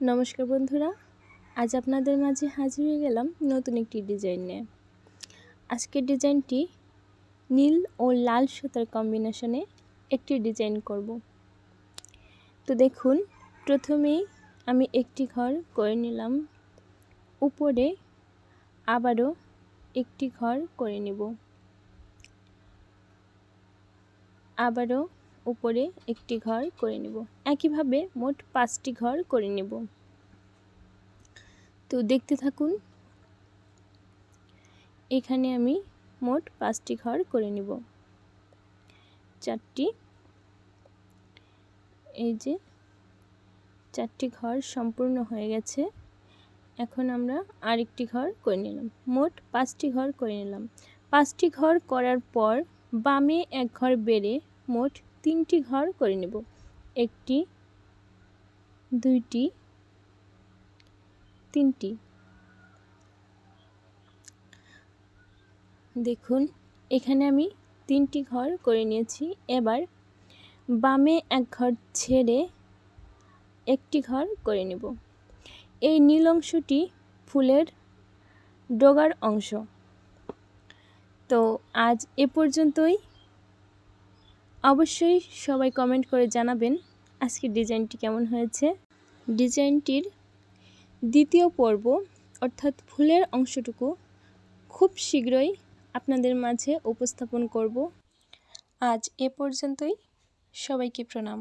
নমস্কার বন্ধুরা, আজ আপনাদের মাঝে হাজির হয়ে গেলাম নতুন একটি ডিজাইন নিয়ে। আজকের ডিজাইনটি নীল ও লাল সুতার কম্বিনেশনে একটি ডিজাইন করব। তো দেখুন, প্রথমেই আমি একটি ঘর করে নিলাম, উপরে আবারও একটি ঘর করে নেব। আবারও উপরে একটি ঘর করে নেব। একইভাবে মোট পাঁচটি ঘর করে নেব। তো দেখতে থাকুন, এখানে আমি মোট পাঁচটি ঘর করে নেব। চারটি, এই যে চারটি ঘর সম্পূর্ণ হয়ে গেছে। এখন আমরা আরেকটি ঘর করে নিলাম। মোট পাঁচটি ঘর করে নিলাম। পাঁচটি ঘর করার পর বামে এক ঘর বেড়ে মোট তিনটি ঘর করে নেব। একটি, দুইটি, তিনটি। দেখুন, এখানে আমি তিনটি ঘর করে নিয়েছি। এবার বামে এক ঘর ছেড়ে একটি ঘর করে নেব। এই নীল অংশটি ফুলের ডোগার অংশ। তো আজ এ পর্যন্তই। অবশ্যই সবাই কমেন্ট করে জানাবেন আজকের ডিজাইনটি কেমন হয়েছে। ডিজাইনটির দ্বিতীয় পর্ব, অর্থাৎ ফুলের অংশটুকু খুব শীঘ্রই আপনাদের মাঝে উপস্থাপন করব। আজ এ পর্যন্তই। সবাইকে প্রণাম।